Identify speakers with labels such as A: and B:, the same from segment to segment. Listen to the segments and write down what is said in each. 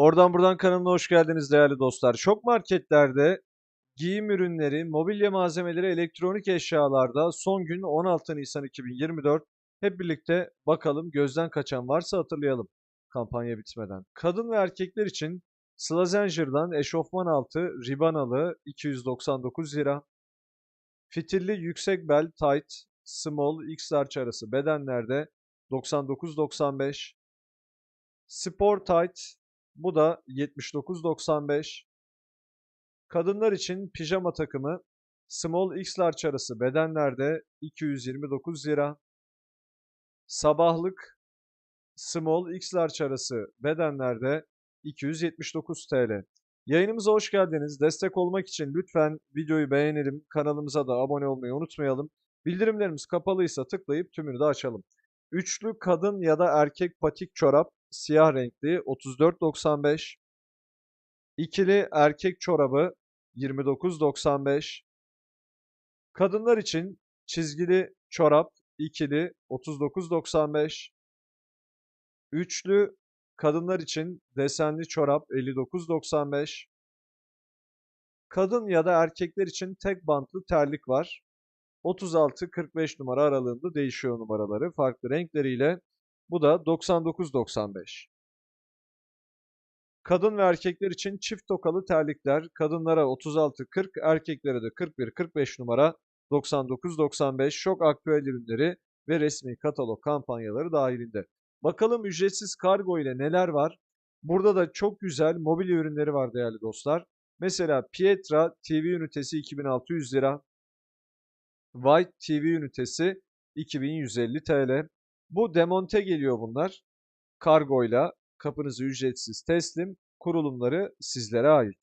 A: Oradan buradan kanalına hoş geldiniz değerli dostlar. Şok marketlerde giyim ürünleri, mobilya malzemeleri, elektronik eşyalarda son gün 16 Nisan 2024. Hep birlikte bakalım gözden kaçan varsa hatırlayalım kampanya bitmeden. Kadın ve erkekler için Slazenger'dan eşofman altı ribanalı 299 lira. Fitilli yüksek bel tight small x large arası bedenlerde 99.95. Spor tight bu da 79.95. Kadınlar için pijama takımı small x large arası bedenlerde 229 lira. Sabahlık small x large arası bedenlerde 279 TL. Yayınımıza hoş geldiniz. Destek olmak için lütfen videoyu beğenelim. Kanalımıza da abone olmayı unutmayalım. Bildirimlerimiz kapalıysa tıklayıp tümünü de açalım. Üçlü kadın ya da erkek patik çorap siyah renkli 34.95. İkili erkek çorabı 29.95. Kadınlar için çizgili çorap ikili 39.95. Üçlü kadınlar için desenli çorap 59.95. Kadın ya da erkekler için tek bantlı terlik var. 36-45 numara aralığında değişiyor numaraları farklı renkleriyle. Bu da 99.95. Kadın ve erkekler için çift tokalı terlikler. Kadınlara 36-40, erkeklere de 41-45 numara 99-95 şok aktüel ürünleri ve resmi katalog kampanyaları dahilinde. Bakalım ücretsiz kargo ile neler var? Burada da çok güzel mobilya ürünleri var değerli dostlar. Mesela Pietra TV ünitesi 2600 lira. White TV ünitesi 2150 TL. Bu demonte geliyor bunlar. Kargoyla kapınızı ücretsiz teslim. Kurulumları sizlere ait.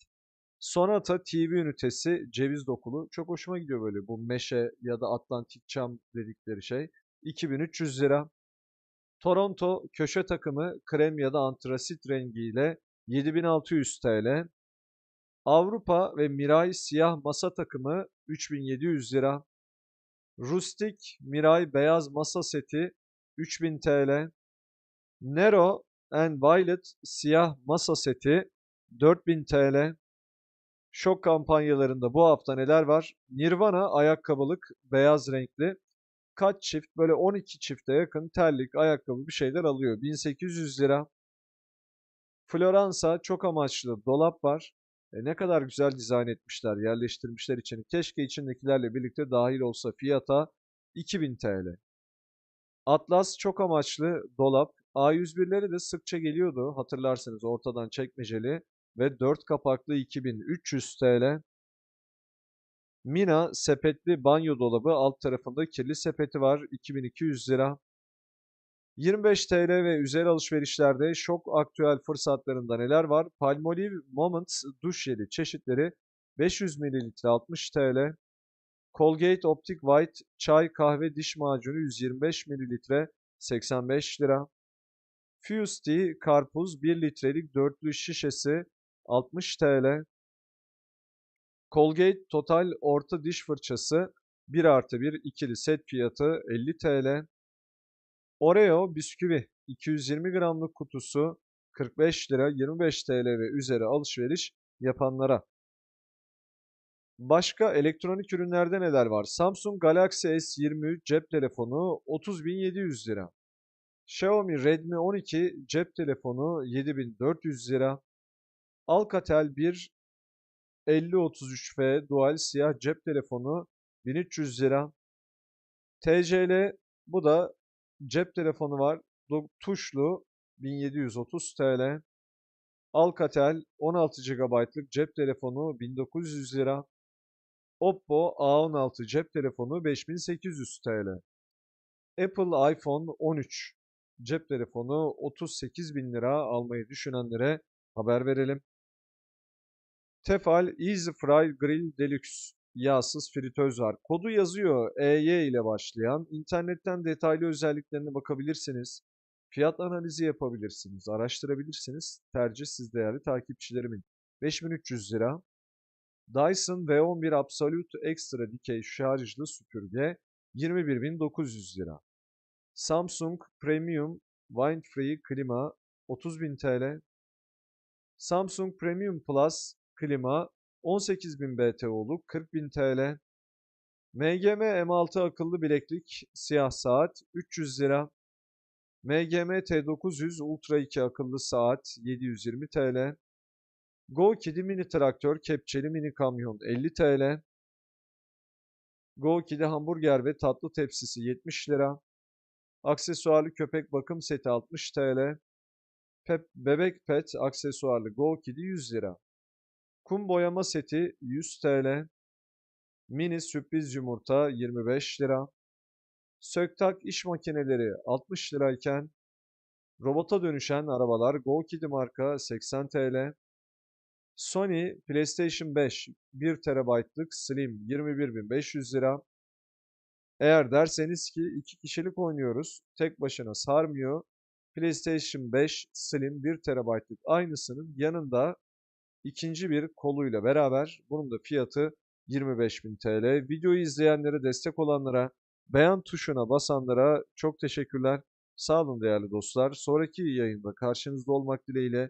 A: Sonata TV ünitesi ceviz dokulu. Çok hoşuma gidiyor böyle bu meşe ya da Atlantik çam dedikleri şey. 2300 lira. Toronto köşe takımı krem ya da antrasit rengiyle 7600 TL. Avrupa ve Miray siyah masa takımı 3700 lira. Rustik Miray beyaz masa seti 3000 TL. Nero and Violet siyah masa seti 4000 TL. Şok kampanyalarında bu hafta neler var? Nirvana ayakkabılık beyaz renkli. Kaç çift böyle 12 çifte yakın terlik, ayakkabı bir şeyler alıyor. 1800 lira. Floransa çok amaçlı dolap var. E ne kadar güzel dizayn etmişler, yerleştirmişler içini. Keşke içindekilerle birlikte dahil olsa fiyata 2000 TL. Atlas çok amaçlı dolap. A101'leri de sıkça geliyordu. Hatırlarsınız ortadan çekmeceli ve 4 kapaklı 2300 TL. Mina sepetli banyo dolabı alt tarafında kirli sepeti var 2200 lira. 25 TL ve üzeri alışverişlerde şok aktüel fırsatlarında neler var? Palmolive Moments duş jeli çeşitleri 500 ml 60 TL. Colgate Optic White çay kahve diş macunu 125 ml 85 lira. Fuse Tea karpuz 1 litrelik dörtlü şişesi 60 TL. Colgate Total orta diş fırçası 1 artı 1 ikili set fiyatı 50 TL. Oreo bisküvi 220 gramlık kutusu 45 lira 25 TL ve üzeri alışveriş yapanlara. Başka elektronik ürünlerde neler var? Samsung Galaxy S23 cep telefonu 30.700 lira. Xiaomi Redmi 12 cep telefonu 7400 lira. Alcatel 1 5033F dual siyah cep telefonu 1300 lira. TCL bu da cep telefonu var. Tuşlu 1730 TL. Alcatel 16 GB'lık cep telefonu 1900 lira. Oppo A16 cep telefonu 5800 TL. Apple iPhone 13 cep telefonu 38 bin lira almayı düşünenlere haber verelim. Tefal Easy Fry Grill Deluxe yağsız fritöz var. Kodu yazıyor EY ile başlayan. İnternetten detaylı özelliklerine bakabilirsiniz. Fiyat analizi yapabilirsiniz, araştırabilirsiniz. Tercih siz değerli takipçilerimin. 5300 lira. Dyson V11 Absolute Extra dikey şarjlı süpürge 21.900 lira. Samsung Premium Wind Free klima 30.000 TL. Samsung Premium Plus klima 18.000 BTU'luk 40.000 TL. MGM M6 akıllı bileklik siyah saat 300 lira. MGM T900 Ultra 2 akıllı saat 720 TL. Go Kidi mini traktör kepçeli mini kamyon 50 TL. Go Kidi hamburger ve tatlı tepsisi 70 lira. Aksesuarlı köpek bakım seti 60 TL. Pep, bebek pet aksesuarlı Go Kidi 100 lira. Kum boyama seti 100 TL. Mini sürpriz yumurta 25 lira. Söktak iş makineleri 60 lirayken robota dönüşen arabalar Go Kidi marka 80 TL. Sony PlayStation 5 1 TB'lık Slim 21.500 lira. Eğer derseniz ki iki kişilik oynuyoruz, tek başına sarmıyor. PlayStation 5 Slim 1 TB'lık aynısının yanında ikinci bir koluyla beraber bunun da fiyatı 25.000 TL. Videoyu izleyenlere, destek olanlara, beğen tuşuna basanlara çok teşekkürler. Sağ olun değerli dostlar. Sonraki yayında karşınızda olmak dileğiyle.